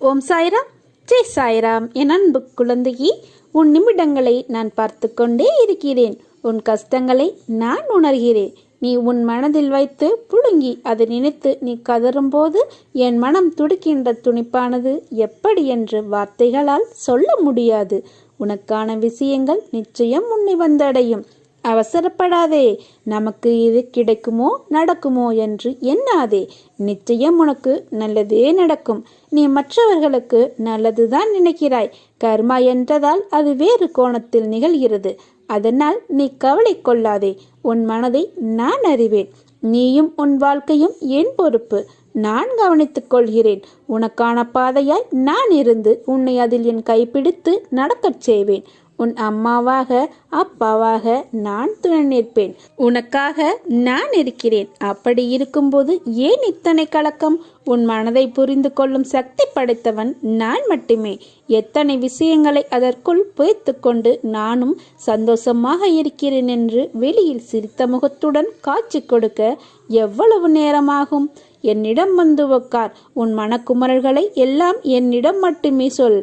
ஓம் சாய்ராம். ஜெய் சாய்ராம் என் அன்பு குழந்தையே உன் நிமிடங்களை நான் பார்த்து கொண்டே இருக்கிறேன். உன் கஷ்டங்களை நான் உணர்கிறேன். நீ உன் மனதில் வைத்து புழுங்கி அதை நினைத்து நீ கதறும்போது என் மனம் துடிக்கின்ற துணிப்பானது எப்படி என்று வார்த்தைகளால் சொல்ல முடியாது. உனக்கான விஷயங்கள் நிச்சயம் உன்னை வந்தடையும். அவசரப்படாதே. நமக்கு இது கிடைக்குமோ நடக்குமோ என்று எண்ணாதே. நிச்சயம் உனக்கு நல்லதே நடக்கும். நீ மற்றவர்களுக்கு நல்லதுதான் நினைக்கிறாய். கர்மா என்றதால் அது வேறு கோணத்தில் நிகழ்கிறது. அதனால் நீ கவலை கொள்ளாதே. உன் மனதை நான் அறிவேன். நீயும் உன் வாழ்க்கையும் என் பொறுப்பு. நான் கவனித்துக் கொள்கிறேன். உனக்கான பாதையாய் நான் இருந்து உன்னை அதில் என் கைப்பிடித்து நடக்கச் செய்வேன். உன் அம்மாவாக அப்பாவாக நான் துணை நிற்பேன் உனக்காக நான் இருக்கிறேன். அப்படி இருக்கும்போது ஏன் இத்தனை கலக்கம்? உன் மனதை புரிந்து கொள்ளும் சக்தி படைத்தவன் நான் மட்டுமே. எத்தனை விஷயங்களை அதற்குள் புதைத்து கொண்டு நானும் சந்தோஷமாக இருக்கிறேன் என்று வெளியில் சிரித்த முகத்துடன் காட்சி கொடுக்க எவ்வளவு நேரமாகும்? என்னிடம் வந்து உட்கார் உன் மனக்குமரல்களை எல்லாம் என்னிடம் மட்டுமே சொல்.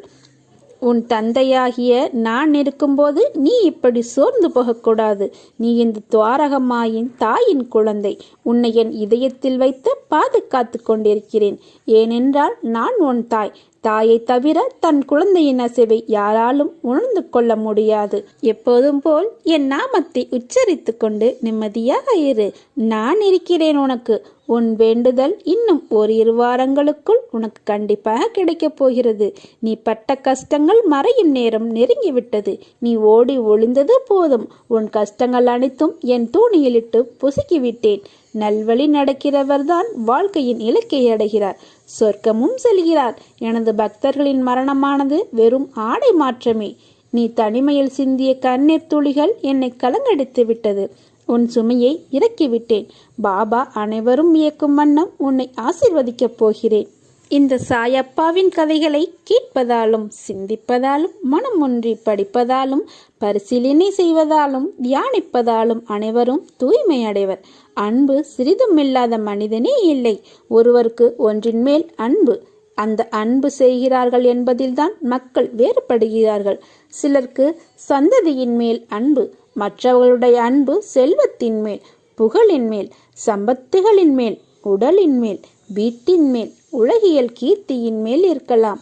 உன் தந்தையாகிய நான் இருக்கும்போது நீ இப்படி சோர்ந்து போகக்கூடாது. நீ இந்த துவாரகமாயின் தாயின் குழந்தை. உன்னை என் இதயத்தில் வைத்து பாதுகாத்து கொண்டிருக்கிறேன். ஏனென்றால் நான் உன் தாய். தாயை தவிர தன் குழந்தையின் அசைவை யாராலும் உணர்ந்து கொள்ள முடியாது. எப்போதும் போல் என் நாமத்தை உச்சரித்து கொண்டு நிம்மதியாக இரு. நான் இருக்கிறேன் உனக்கு. உன் வேண்டுதல் இன்னும் ஒரு இரு வாரங்களுக்குள் உனக்கு கண்டிப்பாக கிடைக்கப் போகிறது. நீ பட்ட கஷ்டங்கள் மறையும் நேரம் நெருங்கிவிட்டது. நீ ஓடி ஒளிந்தது போதும். உன் கஷ்டங்கள் அனைத்தும் என் தூணியிலிட்டு பொசுக்கிவிட்டேன். நல்வழி நடக்கிறவர்தான் வாழ்க்கையின் இலக்கை அடைகிறார். சொர்க்கமும் செல்கிறார். எனது பக்தர்களின் மரணமானது வெறும் ஆடை மாற்றமே. நீ தனிமையில் சிந்திய கண்ணீர் துளிகள் என்னை கலங்கடித்து விட்டது உன் சுமையை இறக்கிவிட்டேன். பாபா அனைவரும் இயக்கும் வண்ணம் உன்னை ஆசிர்வதிக்கப் போகிறேன். இந்த சாயப்பாவின் கதைகளை கேட்பதாலும் சிந்திப்பதாலும் மனம் ஒன்றி படிப்பதாலும் பரிசீலனை செய்வதாலும் தியானிப்பதாலும் அனைவரும் தூய்மை அடைவர் அன்பு சிறிதும் இல்லாத மனிதனே இல்லை. ஒருவருக்கு ஒன்றின் மேல் அன்பு. அந்த அன்பு செய்கிறார்கள் என்பதில்தான் மக்கள் வேறுபடுகிறார்கள். சிலருக்கு சந்ததியின் மேல் அன்பு. மற்றவர்களுடைய அன்பு செல்வத்தின் மேல் புகழின் மேல் சம்பத்துகளின் மேல் உடலின் மேல் வீட்டின் மேல் உலகியல் கீர்த்தியின் மேல் இருக்கலாம்.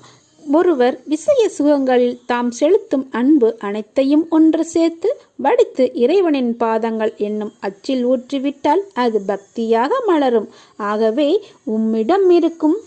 ஒருவர் விஷய சுகங்களில் தாம் செலுத்தும் அன்பு அனைத்தையும் ஒன்று சேர்த்து வடித்து இறைவனின் பாதங்கள் என்னும் அச்சில் ஊற்றிவிட்டால் அது பக்தியாக மலரும். ஆகவே உம்மிடம் இருக்கும்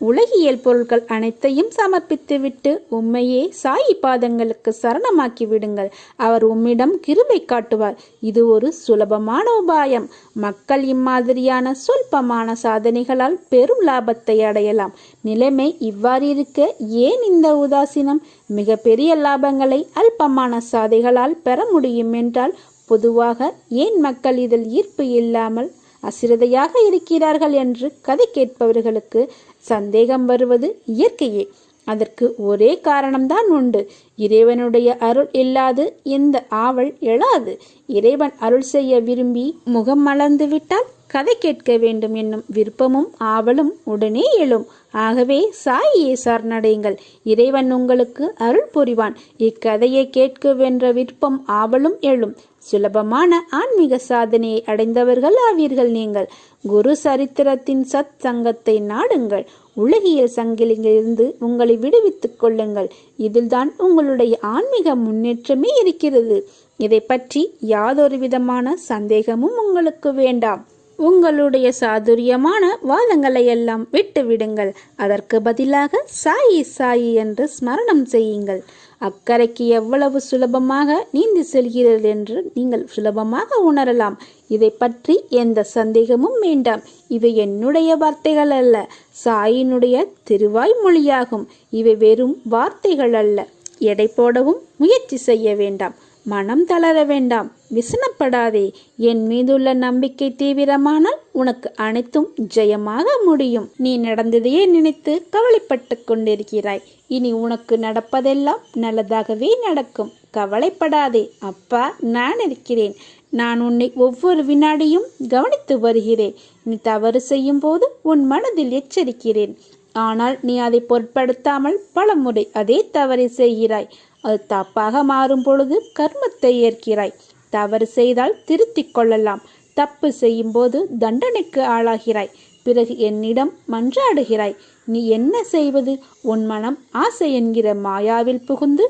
உலகியல் பொருட்கள் அனைத்தையும் சமர்ப்பித்துவிட்டு உம்மையே சாயி பாதங்களுக்கு சரணமாக்கி விடுங்கள். அவர் உம்மிடம் கிருபை காட்டுவார். இது ஒரு சுலபமான உபாயம். மக்கள் இம்மாதிரியான சொல்பமான சாதனைகளால் பெரும் லாபத்தை அடையலாம். நிலைமை இவ்வாறு இருக்க ஏன் இந்த உதாசீனம்? மிக பெரிய லாபங்களை அல்பமான சாதைகளால் பெற முடியும் என்றால் பொதுவாக ஏன் மக்கள் இதில் ஈர்ப்பு இல்லாமல் அசிரதையாக இருக்கிறார்கள் என்று கதை கேட்பவர்களுக்கு சந்தேகம் வருவது இயற்கையே. அதற்கு ஒரே காரணம்தான் உண்டு. இறைவனுடைய அருள் இல்லாது இந்த ஆவல் எழாது. இறைவன் அருள் செய்ய விரும்பி முகம் மலர்ந்து விட்டால் கதை கேட்க வேண்டும் என்னும் விருப்பமும் ஆவலும் உடனே எழும். ஆகவே சாயியை சரணடையுங்கள் இறைவன் உங்களுக்கு அருள் புரிவான். இக்கதையை கேட்க வென்ற விருப்பம் ஆவலும் எழும். சுலபமான ஆன்மீக சாதனையை அடைந்தவர்கள் ஆவீர்கள் நீங்கள். குரு சரித்திரத்தின் சத் சங்கத்தை நாடுங்கள். உலகியல் சங்கிலியிலிருந்து உங்களை விடுவித்துக் கொள்ளுங்கள். இதில்தான் உங்களுடைய ஆன்மீக முன்னேற்றமே இருக்கிறது. இதை பற்றி யாதொரு விதமான சந்தேகமும் உங்களுக்கு வேண்டாம். உங்களுடைய சாதுரியமான வாதங்களை எல்லாம் விட்டு விடுங்கள் அதற்கு பதிலாக சாயி சாயி என்று ஸ்மரணம் செய்யுங்கள். அக்கறைக்கு எவ்வளவு சுலபமாக நீந்தி செல்கிறீர்கள் என்று நீங்கள் சுலபமாக உணரலாம். இதை பற்றி எந்த சந்தேகமும் வேண்டாம். இவை என்னுடைய வார்த்தைகள் அல்ல. சாயினுடைய திருவாய் மொழியாகும். இவை வெறும் வார்த்தைகள் அல்ல. எடை போடவும் முயற்சி செய்ய வேண்டாம். மனம் தளர வேண்டாம். விசனப்படாதே. என் மீதுள்ள நம்பிக்கை தீவிரமானால் உனக்கு அனைத்தும் ஜெயமாக முடியும். நீ நடந்ததையே நினைத்து கவலைப்பட்டு கொண்டிருக்கிறாய். இனி உனக்கு நடப்பதெல்லாம் நல்லதாகவே நடக்கும். கவலைப்படாதே. அப்பா நான் இருக்கிறேன். நான் உன்னை ஒவ்வொரு வினாடியும் கவனித்து வருகிறேன். நீ தவறு செய்யும் போது உன் மனதில் எச்சரிக்கிறேன். ஆனால் நீ அதை பொருட்படுத்தாமல் பலமுறை அதே தவறை செய்கிறாய். அது தப்பாக மாறும் பொழுது கர்மத்தை ஏற்கிறாய். தவறு செய்தால் திருத்திக் கொள்ளலாம். தப்பு செய்யும்போது தண்டனைக்கு ஆளாகிறாய். பிறகு என்னிடம் மன்றாடுகிறாய். நீ என்ன செய்வது? உன் மனம் ஆசை என்கிற மாயாவில் புகுந்து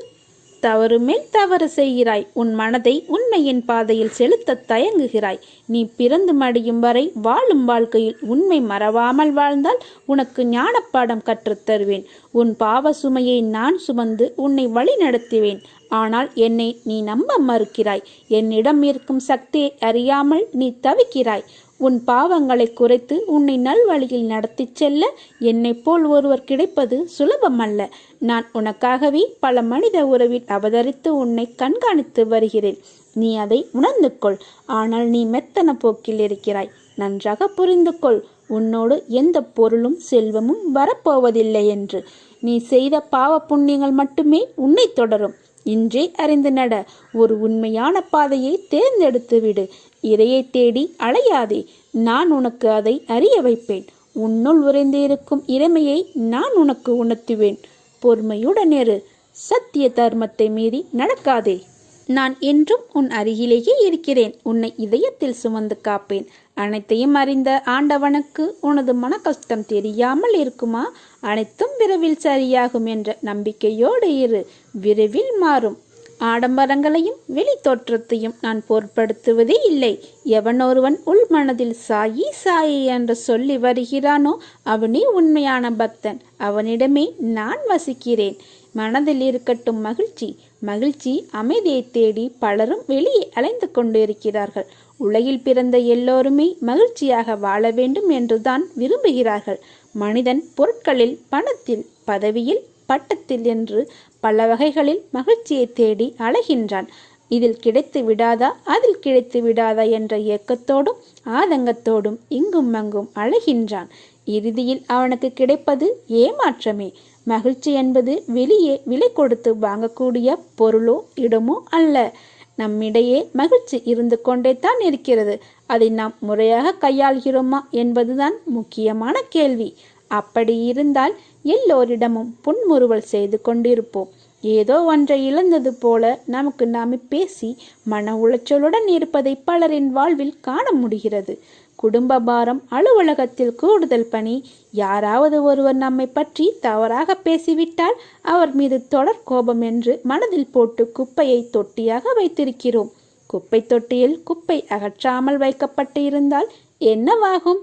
தவறு மேல் தவறு செய்கிறாய். உன் மனதை உண்மையின் பாதையில் செலுத்த தயங்குகிறாய். நீ பிறந்து மடியும் வரை வாழும் வாழ்க்கையில் உண்மை மறவாமல் வாழ்ந்தால் உனக்கு ஞானப்பாடம் கற்றுத் தருவேன். உன் பாவ சுமையை நான் சுமந்து உன்னை வழி நடத்துவேன் ஆனால் என்னை நீ நம்ப மறுக்கிறாய். என்னிடம் இருக்கும் சக்தியை அறியாமல் நீ தவிக்கிறாய். உன் பாவங்களை குறைத்து உன்னை நல்வழியில் நடத்திச் செல்ல என்னைப் போல் ஒருவர் கிடைப்பது சுலபமல்ல. நான் உனக்காகவே பல மனித உறவில் அவதரித்து உன்னை கண்காணித்து வருகிறேன். நீ அதை உணர்ந்து கொள். ஆனால் நீ மெத்தன போக்கில் இருக்கிறாய். நன்றாக புரிந்து கொள். உன்னோடு எந்த பொருளும் செல்வமும் வரப்போவதில்லை என்று. நீ செய்த பாவ புண்ணியங்கள் மட்டுமே உன்னை தொடரும். இன்றே அறிந்து நட. ஒரு உண்மையான பாதையை தேர்ந்தெடுத்து விடு. இறையை தேடி அலையாதே. நான் உனக்கு அதை அறிய வைப்பேன். உன்னுள் உறைந்து இருக்கும் இறைமையை நான் உனக்கு உணர்த்துவேன். பொறுமையுடன் இரு சத்திய தர்மத்தை மீறி நடக்காதே. நான் என்றும் உன் அருகிலேயே இருக்கிறேன். உன்னை இதயத்தில் சுமந்து காப்பேன். அனைத்தையும் அறிந்த ஆண்டவனுக்கு உனது மன கஷ்டம் தெரியாமல் இருக்குமா? அனைத்தும் விரைவில் சரியாகும் என்ற நம்பிக்கையோடு இரு. விரைவில் மாறும். ஆடம்பரங்களையும் வெளி தோற்றத்தையும் நான் பொருட்படுத்துவதே இல்லை. எவனொருவன் உள் மனதில் சாயி சாயி என்று சொல்லி வருகிறானோ அவனே உண்மையான பக்தன். அவனிடமே நான் வசிக்கிறேன். மனதில் இருக்கட்டும் மகிழ்ச்சி. மகிழ்ச்சி அமைதியை தேடி பலரும் வெளியே அலைந்து கொண்டிருக்கிறார்கள். உலகில் பிறந்த எல்லோருமே மகிழ்ச்சியாக வாழ வேண்டும் என்றுதான் விரும்புகிறார்கள். மனிதன் பொருட்களில் பணத்தில் பதவியில் பட்டத்தில் என்று பல வகைகளில் மகிழ்ச்சியை தேடி அலைகின்றான். இதில் கிடைத்து விடாதா? அதில் கிடைத்து விடாதா என்ற இயக்கத்தோடும் ஆதங்கத்தோடும் இங்கும் அங்கும் அழைகின்றான் இறுதியில் அவனுக்கு கிடைப்பது ஏமாற்றமே. மகிழ்ச்சி என்பது வெளியே விலை கொடுத்து வாங்கக்கூடிய பொருளோ இடமோ அல்ல. நம்மிடையே மகிழ்ச்சி இருந்து கொண்டே தான் இருக்கிறது. அதை நாம் முறையாக கையாள்கிறோமா என்பதுதான் முக்கியமான கேள்வி. அப்படி இருந்தால் எல்லோரிடமும் புன்முறுவல் செய்து கொண்டிருப்போம். ஏதோ ஒன்றை இழந்தது போல நமக்கு நாமே பேசி மன உளைச்சலுடன் இருப்பதை பலரின் வாழ்வில் காண முடிகிறது. குடும்ப பாரம் அலுவலகத்தில் கூடுதல் பணி யாராவது ஒருவர் நம்மை பற்றி தவறாக பேசிவிட்டால் அவர் மீது தொடர் கோபம் என்று மனதில் போட்டு குப்பையை தொட்டியாக வைத்திருக்கிறோம். குப்பை தொட்டியில் குப்பை அகற்றாமல் வைக்கப்பட்டு இருந்தால் என்னவாகும்?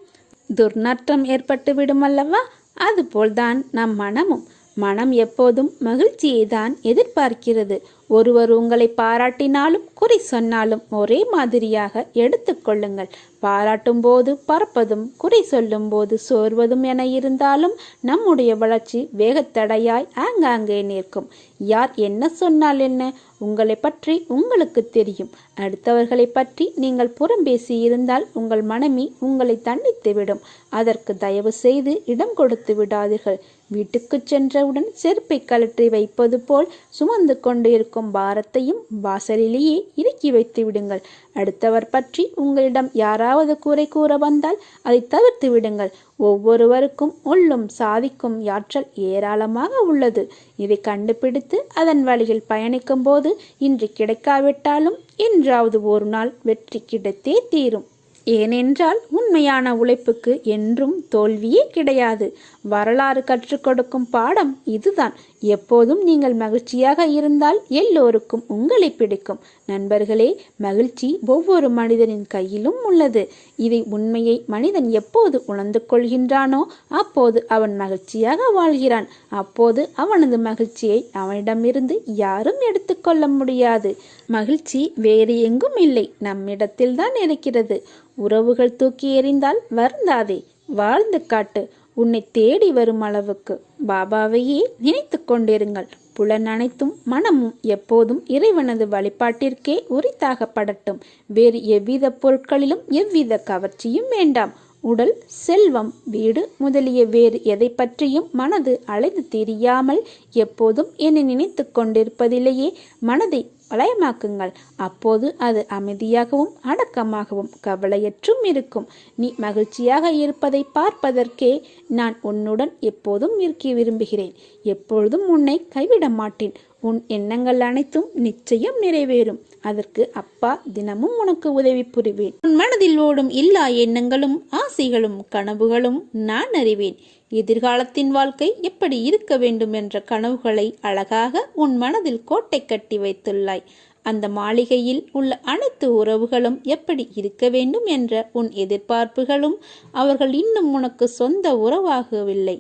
துர்நாற்றம் ஏற்பட்டு விடுமல்லவா அதுபோல்தான் நம் மனமும் மனம் எப்போதும் மகிழ்ச்சியை தான் எதிர்பார்க்கிறது. ஒருவர் உங்களை பாராட்டினாலும் குறை சொன்னாலும் ஒரே மாதிரியாக எடுத்துக்கொள்ளுங்கள் பாராட்டும் போது பறப்பதும் குறை சொல்லும் போது சோர்வதும் என இருந்தாலும் நம்முடைய வளர்ச்சி வேகத்தடையாய் ஆங்காங்கே நிற்கும். யார் என்ன சொன்னால் என்ன உங்களை பற்றி உங்களுக்கு தெரியும். அடுத்தவர்களை பற்றி நீங்கள் புறம்பேசி இருந்தால் உங்கள் மனமி உங்களை தண்டித்துவிடும். அதற்கு தயவு செய்து இடம் கொடுத்து விடாதீர்கள். வீட்டுக்கு சென்றவுடன் செருப்பை கழற்றி வைப்பது போல் சுமந்து கொண்டு இருக்கும் பாரத்தையும் வாசலிலேயே இறக்கி வைத்து விடுங்கள். அடுத்தவர் பற்றி உங்களிடம் யாராவது கூரை கூற வந்தால் அதை தவிர்த்து விடுங்கள். ஒவ்வொருவருக்கும் உள்ளும் சாதிக்கும் ஆற்றல் ஏராளமாக உள்ளது. இதை கண்டுபிடித்து அதன் வழியில் பயணிக்கும் போது இன்று கிடைக்காவிட்டாலும் என்றாவது ஒரு நாள் வெற்றி கிடைத்தே தீரும். ஏனென்றால் உண்மையான உழைப்புக்கு என்றும் தோல்வியே கிடையாது. வரலாறு கற்றுக் கொடுக்கும் பாடம் இதுதான். எப்போதும் நீங்கள் மகிழ்ச்சியாக இருந்தால் எல்லோருக்கும் உங்களை பிடிக்கும். நண்பர்களே மகிழ்ச்சி ஒவ்வொரு மனிதனின் கையிலும் உள்ளது. இதை உண்மையை மனிதன் எப்போது உணர்ந்து கொள்கின்றானோ அப்போது அவன் மகிழ்ச்சியாக வாழ்கிறான். அப்போது அவனது மகிழ்ச்சியை அவனிடமிருந்து யாரும் எடுத்துக்கொள்ள முடியாது. மகிழ்ச்சி வேறு எங்கும் இல்லை. நம்மிடத்தில்தான் இருக்கிறது. உறவுகள் தூக்கி எறிந்தால் வருந்தாதே. வாழ்ந்து காட்டு. உன்னை தேடி வரும் அளவுக்கு பாபாவையே நினைத்து கொண்டிருங்கள். புலன் அனைத்தும் மனமும் எப்போதும் இறைவனது வழிபாட்டிற்கே உரித்தாகப்படட்டும். வேறு எவ்வித பொருட்களிலும் எவ்வித கவர்ச்சியும் வேண்டாம். உடல் செல்வம் வீடு முதலிய வேறு எதை பற்றியும் மனது அலைந்து தெரியாமல் எப்போதும் என்னை நினைத்து கொண்டிருப்பதிலேயே மனதை வளையமாக்குங்கள் அப்போது அது அமைதியாகவும் அடக்கமாகவும் கவலையற்றும் இருக்கும். நீ மகிழ்ச்சியாக இருப்பதை பார்ப்பதற்கே நான் உன்னுடன் எப்போதும் இருக்க விரும்புகிறேன். எப்பொழுதும் உன்னை கைவிட மாட்டேன். உன் எண்ணங்கள் அனைத்தும் நிச்சயம் நிறைவேறும். அதற்கு அப்பா தினமும் உனக்கு உதவி புரிவேன். உன் மனதில் ஓடும் எல்லா எண்ணங்களும் ஆசைகளும் கனவுகளும் நான் அறிவேன். எதிர்காலத்தின் வாழ்க்கை எப்படி இருக்க வேண்டும் என்ற கனவுகளை அழகாக உன் மனதில் கோட்டை கட்டி வைத்துள்ளாய். அந்த மாளிகையில் உள்ள அனைத்து உறவுகளும் எப்படி இருக்க வேண்டும் என்ற உன் எதிர்பார்ப்புகளும் அவர்கள் இன்னும் உனக்கு சொந்த உறவாகவில்லை.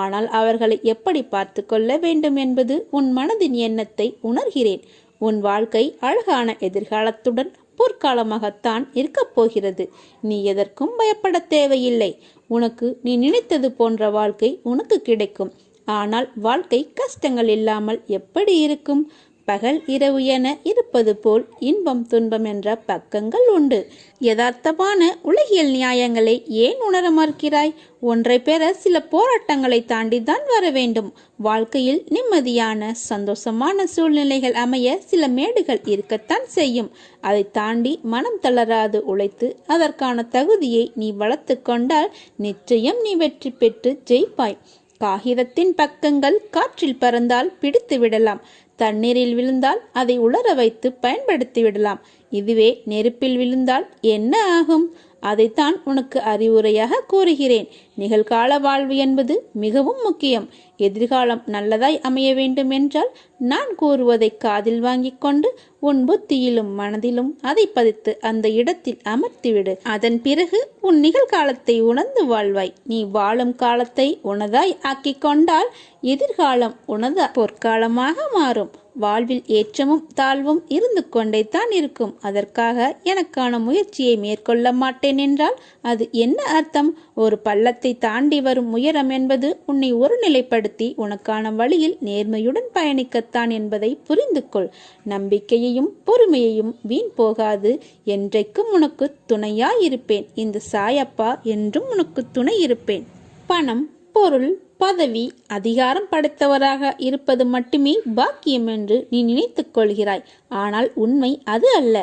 ஆனால் அவர்களை எப்படி பார்த்து கொள்ள வேண்டும் என்பது உன் மனதின் எண்ணத்தை உணர்கிறேன். உன் வாழ்க்கை அழகான எதிர்காலத்துடன் பொற்காலமாகத்தான் இருக்கப் போகிறது. நீ எதற்கும் பயப்பட தேவையில்லை. உனக்கு நீ நினைத்தது போன்ற வாழ்க்கை உனக்கு கிடைக்கும். ஆனால் வாழ்க்கை கஷ்டங்கள் இல்லாமல் எப்படி இருக்கும்? பகல் இரவு என இருப்பது போல் இன்பம் துன்பம் என்ற பக்கங்கள் உண்டு. யதார்த்தமான உலகியல் நியாயங்களை ஏன் உணர மறுக்கிறாய்? ஒன்றை பெற சில போராட்டங்களை தாண்டித்தான் வர வேண்டும். வாழ்க்கையில் நிம்மதியான சந்தோஷமான சூழ்நிலைகள் அமைய சில மேடுகள் இருக்கத்தான் செய்யும். அதை தாண்டி மனம் தளராது உழைத்து அதற்கான தகுதியை நீ வளர்த்து கொண்டால் நிச்சயம் நீ வெற்றி பெற்று ஜெயிப்பாய். காகிதத்தின் பக்கங்கள் காற்றில் பறந்தால் பிடித்து விடலாம். தண்ணீரில் விழுந்தால் அதை உலர வைத்து பயன்படுத்தி விடலாம் இதுவே நெருப்பில் விழுந்தால் என்ன ஆகும்? அதைத்தான் உனக்கு அறிவுரையாக கூறுகிறேன். நிகழ்கால வாழ்வு என்பது மிகவும் முக்கியம். எதிர்காலம் நல்லதாய் அமைய வேண்டும் என்றால் நான் கூறுவதை காதில் வாங்கிக் கொண்டு உன் புத்தியிலும் மனதிலும் அதை பதித்து அந்த இடத்தில் அமர்த்திவிடு. அதன் பிறகு உன் நிகழ்காலத்தை உணர்ந்து வாழ்வாய். நீ வாழும் காலத்தை உனதாய் ஆக்கிக் கொண்டால் எதிர்காலம் உனது பொற்காலமாக மாறும். வாழ்வில் ஏற்றமும் தாழ்வும் இருந்து கொண்டே தான் இருக்கும். அதற்காக எனக்கான முயற்சியை மேற்கொள்ள மாட்டேன் என்றால் அது என்ன அர்த்தம்? ஒரு பள்ளத்தை தாண்டி வரும் உயரம் என்பது உன்னை ஒருநிலைப்படுத்தி உனக்கான வழியில் நேர்மையுடன் பயணிக்கத்தான் என்பதை புரிந்து கொள் நம்பிக்கையையும் பொறுமையையும் வீண் போகாது. என்றைக்கும் உனக்கு துணையாயிருப்பேன் இந்த சாயப்பா என்றும் உனக்கு துணை இருப்பேன். பணம் பொருள் பதவி அதிகாரம் படைத்தவராக இருப்பது மட்டுமே பாக்கியம் என்று நீ நினைத்துக் கொள்கிறாய். ஆனால் உண்மை அது அல்ல.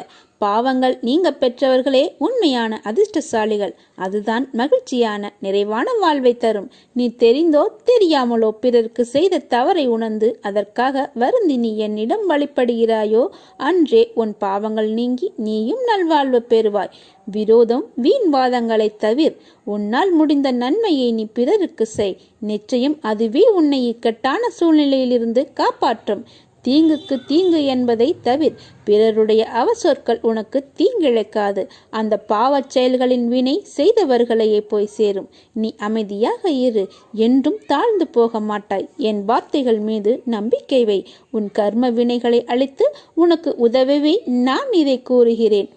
பாவங்கள் நீங்க பெற்றவர்களே உண்மையான அதிர்ஷ்டசாலிகள். அதுதான் மகிழ்ச்சியான நிறைவான வாழ்வை தரும். நீ தெரிந்தோ தெரியாமலோ பிறருக்கு செய்த தவறை உணர்ந்து அதற்காக வருந்தி நீ என்னிடம் வழிபடுகிறாயோ அன்றே உன் பாவங்கள் நீங்கி நீயும் நல்வாழ்வு பெறுவாய். விரோதம் வீண் வாதங்களை தவிர் உன்னால் முடிந்த நன்மையை நீ பிறருக்கு செய். நிச்சயம் அதுவே உன்னை இக்கட்டான சூழ்நிலையிலிருந்து காப்பாற்றும். தீங்குக்கு தீங்கு என்பதை தவிர பிறருடைய அவசொற்கள் உனக்கு தீங்கிழைக்காது. அந்த பாவச் செயல்களின் வினை செய்தவர்களையே போய் சேரும். நீ அமைதியாக இரு என்றும் தாழ்ந்து போக மாட்டாய். என் வார்த்தைகள் மீது நம்பிக்கை வை. உன் கர்ம வினைகளை அழித்து உனக்கு உதவவே நான் இதை கூறுகிறேன்.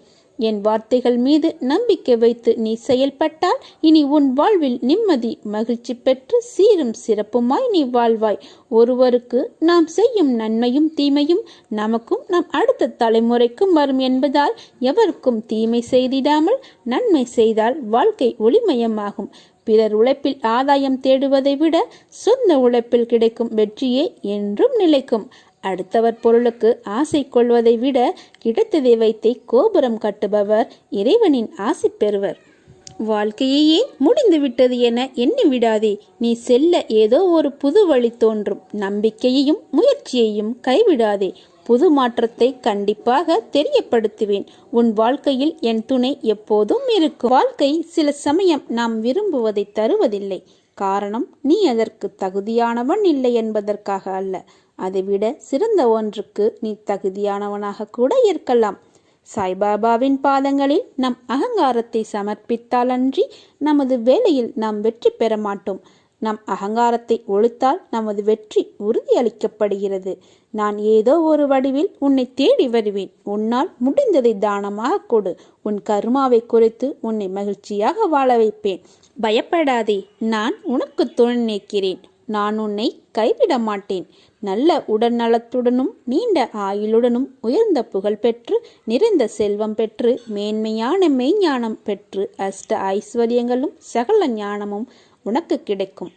என் வார்த்தைகள் மீது நம்பிக்கை வைத்து நீ செயல்பட்டால் இனி உன் வாழ்வில் நிம்மதி மகிழ்ச்சி பெற்று சீரும் சிறப்புமாய் நீ வாழ்வாய். ஒருவருக்கு நாம் செய்யும் நன்மையும் தீமையும் நமக்கும் நம் அடுத்த தலைமுறைக்கும் வரும் என்பதால் எவருக்கும் தீமை செய்திடாமல் நன்மை செய்தால் வாழ்க்கை ஒளிமயமாகும். பிறர் உழைப்பில் ஆதாயம் தேடுவதை விட சொந்த உழைப்பில் கிடைக்கும் வெற்றியே என்றும் நிலைக்கும். அடுத்தவர் பொருளுக்கு ஆசை கொள்வதை விட கிடைத்ததை வைத்தே கோபுரம் கட்டுபவர் இறைவனின் ஆசை பெறுவர். வாழ்க்கையே முடிந்துவிட்டது என எண்ணி விடாதே நீ செல்ல ஏதோ ஒரு புது வழி தோன்றும். நம்பிக்கையையும் முயற்சியையும் கைவிடாதே புது மாற்றத்தை கண்டிப்பாக தெரியப்படுத்துவேன். உன் வாழ்க்கையில் என் துணை எப்போதும் இருக்கும். வாழ்க்கை சில சமயம் நாம் விரும்புவதை தருவதில்லை. காரணம் நீ அதற்கு தகுதியானவன் இல்லை என்பதற்காக அல்ல. அதைவிட சிறந்த ஒன்றுக்கு நீ தகுதியானவனாக கூட இருக்கலாம். சாய்பாபாவின் பாதங்களில் நம் அகங்காரத்தை சமர்ப்பித்தாலன்றி நமது வேலையில் நாம் வெற்றி பெற மாட்டோம். நம் அகங்காரத்தை ஒழித்தால் நமது வெற்றி உறுதியளிக்கப்படுகிறது. நான் ஏதோ ஒரு வடிவில் உன்னை தேடி வருவேன். உன்னால் முடிந்ததை தானமாக கொடு. உன் கருமாவை குறைத்து உன்னை மகிழ்ச்சியாக வாழ வைப்பேன். பயப்படாதே. நான் உனக்கு துணை நிற்கிறேன். நான் உன்னை கைவிட மாட்டேன். நல்ல உடல்நலத்துடனும் நீண்ட ஆயுளுடனும் உயர்ந்த புகழ் பெற்று நிறைந்த செல்வம் பெற்று மேன்மையான மெய்ஞானம் பெற்று அஷ்ட ஐஸ்வர்யங்களும் சகல ஞானமும் உனக்கு கிடைக்கும்.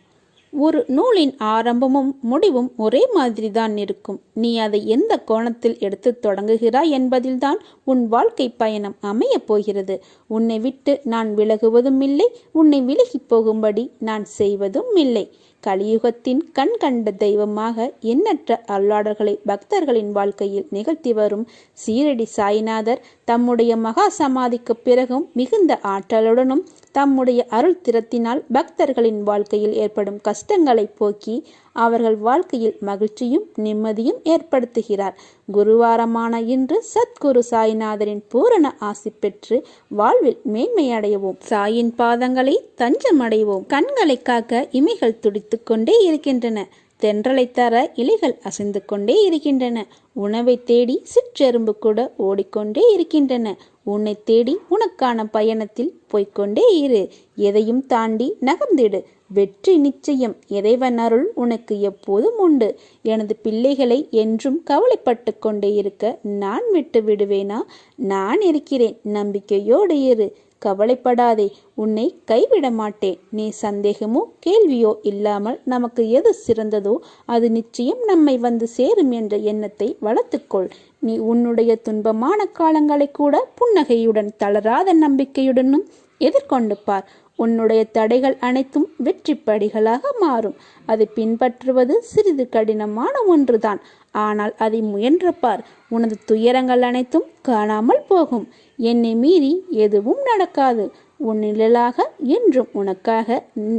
ஒரு நூலின் ஆரம்பமும் முடிவும் ஒரே மாதிரி தான் இருக்கும். நீ அதை எந்த கோணத்தில் எடுத்து தொடங்குகிறாய் என்பதில்தான் உன் வாழ்க்கை பயணம் அமையப் போகிறது. உன்னை விட்டு நான் விலகுவதும் இல்லை உன்னை விலகிப் போகும்படி நான் செய்வதும் இல்லை. கலியுகத்தின் கண் கண்ட தெய்வமாக எண்ணற்ற அல்லாடர்களை பக்தர்களின் வாழ்க்கையில் நிகழ்த்தி வரும் சீரடி சாய்நாதர் தம்முடைய மகா சமாதிக்கு பிறகும் மிகுந்த ஆற்றலுடனும் தம்முடைய அருள் திறத்தினால் பக்தர்களின் வாழ்க்கையில் ஏற்படும் கஷ்டங்களை போக்கி அவர்கள் வாழ்க்கையில் மகிழ்ச்சியும் நிம்மதியும் ஏற்படுத்துகிறார். குருவாரமான இன்று சத்குரு சாய்நாதரின் பூரண ஆசி பெற்று வாழ்வில் மேன்மையடையவும் சாயின் பாதங்களை தஞ்சமடைவோம் கண்களை காக்க இமைகள் துடித்து கொண்டே இருக்கின்றன. தென்றலை தர இலைகள் அசைந்து கொண்டே இருக்கின்றன. உணவை தேடி சிற்றெரும்பு கூட ஓடிக்கொண்டே இருக்கின்றன. உன்னை தேடி உனக்கான பயணத்தில் போய்க்கொண்டே இரு. எதையும் தாண்டி நகர்ந்திடு. வெற்றி நிச்சயம். இறைவன் அருள் உனக்கு எப்போதும் உண்டு. எனது பிள்ளைகளை என்றும் கவலைப்பட்டு கொண்டே இருக்க நான் விட்டு விடுவேனா? நான் இருக்கிறேன். நம்பிக்கையோடு இரு. கவலைப்படாதே. உன்னை கைவிட மாட்டேன். நீ சந்தேகமோ கேள்வியோ இல்லாமல் நமக்கு எது சிறந்ததோ அது நிச்சயம் நம்மை வந்து சேரும் என்ற எண்ணத்தை வளர்த்துக்கொள். நீ உன்னுடைய துன்பமான காலங்களை கூட புன்னகையுடன் தளராத நம்பிக்கையுடனும் எதிர்கொண்டு பார். உன்னுடைய தடைகள் அனைத்தும் வெற்றி படிகளாக மாறும். அதை பின்பற்றுவது சிறிது கடினமான ஒன்றுதான். ஆனால் அதை முயன்று பார். உனது துயரங்கள் அனைத்தும் காணாமல் போகும். என்னை மீறி எதுவும் நடக்காது. உன் நிழலாக என்றும் உனக்காக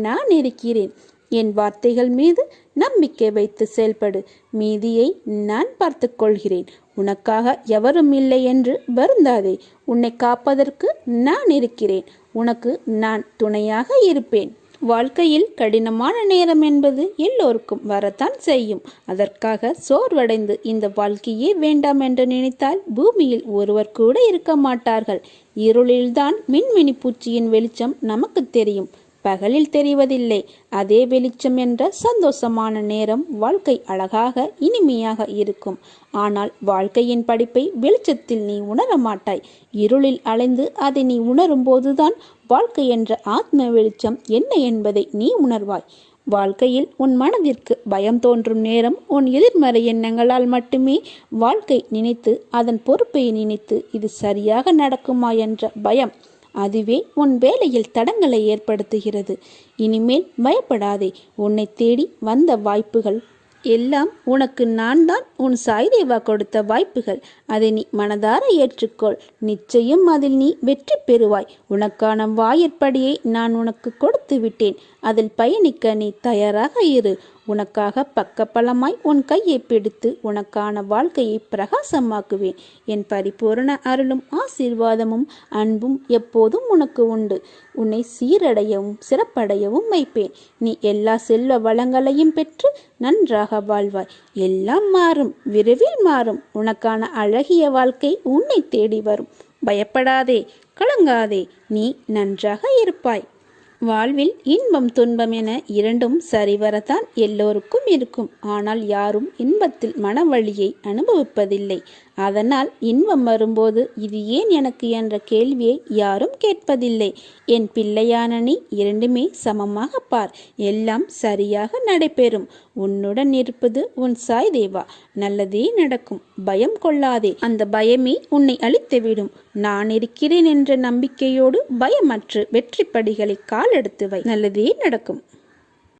நான் இருக்கிறேன். என் வார்த்தைகள் மீது நம்பிக்கை வைத்து செயல்படு. மீதியை நான் பார்த்துக்கொள்கிறேன் உனக்காக எவரும் இல்லை என்று வருந்தாதே. உன்னை காப்பதற்கு நான் இருக்கிறேன். உனக்கு நான் துணையாக இருப்பேன். வாழ்க்கையில் கடினமான நேரம் என்பது எல்லோருக்கும் வரத்தான் செய்யும். அதற்காக சோர்வடைந்து இந்த வாழ்க்கையே வேண்டாம் என்று நினைத்தால் பூமியில் ஒருவர் கூட இருக்க மாட்டார்கள். இருளில்தான் மின்மினி பூச்சியின் வெளிச்சம் நமக்கு தெரியும். பகலில் தெரிவதில்லை. அதே வெளிச்சம் என்ற சந்தோஷமான நேரம் வாழ்க்கை அழகாக இனிமையாக இருக்கும். ஆனால் வாழ்க்கையின் படிப்பை வெளிச்சத்தில் நீ உணர மாட்டாய். இருளில் அலைந்து அதை நீ உணரும் போதுதான் வாழ்க்கை என்ற ஆத்ம வெளிச்சம் என்ன என்பதை நீ உணர்வாய். வாழ்க்கையில் உன் மனதிற்கு பயம் தோன்றும் நேரம் உன் எதிர்மறை எண்ணங்களால் மட்டுமே வாழ்க்கை நினைத்து அதன் பொறுப்பை நினைத்து இது சரியாக நடக்குமா என்ற பயம் அதுவே உன் வேலையில் தடங்களை ஏற்படுத்துகிறது. இனிமேல் பயப்படாதே. உன்னை தேடி வந்த வாய்ப்புகள் எல்லாம் உனக்கு நான் தான் உன் சாய்தேவா கொடுத்த வாய்ப்புகள். அதை நீ மனதார ஏற்றுக்கொள். நிச்சயம் அதில் நீ வெற்றி பெறுவாய். உனக்கான வாயிற்படியை நான் உனக்கு கொடுத்து விட்டேன் அதில் பயணிக்க நீ தயாராக இரு. உனக்காக பக்கப்பலமாய் உன் கையை பிடித்து உனக்கான வாழ்க்கையை பிரகாசமாக்குவேன். என் பரிபூரண அருளும் ஆசீர்வாதமும் அன்பும் எப்போதும் உனக்கு உண்டு. உன்னை சீரடையவும் சிறப்படையவும் வைப்பேன். நீ எல்லா செல்வ வளங்களையும் பெற்று நன்றாக வாழ்வாய். எல்லாம் மாறும் விரைவில் மாறும். உனக்கான அழகிய வாழ்க்கை உன்னை தேடி வரும். பயப்படாதே கலங்காதே. நீ நன்றாக இருப்பாய். வாழ்வில் இன்பம் துன்பம் என இரண்டும் சரிவரத்தான் எல்லோருக்கும் இருக்கும். ஆனால் யாரும் இன்பத்தில் மனவழியை அனுபவிப்பதில்லை. அதனால் இன்பம் வரும்போது இது ஏன் எனக்கு என்ற கேள்வியை யாரும் கேட்பதில்லை. என் பிள்ளையான நீ இரண்டுமே சமமாக பார். எல்லாம் சரியாக நடைபெறும். உன்னுடன் இருப்பது உன் சாய் தேவா நல்லதே நடக்கும். பயம் கொள்ளாதே. அந்த பயமே உன்னை அழித்துவிடும். நான் இருக்கிறேன் என்ற நம்பிக்கையோடு பயமற்று வெற்றி படிகளை காலெடுத்து வை. நல்லதே நடக்கும்.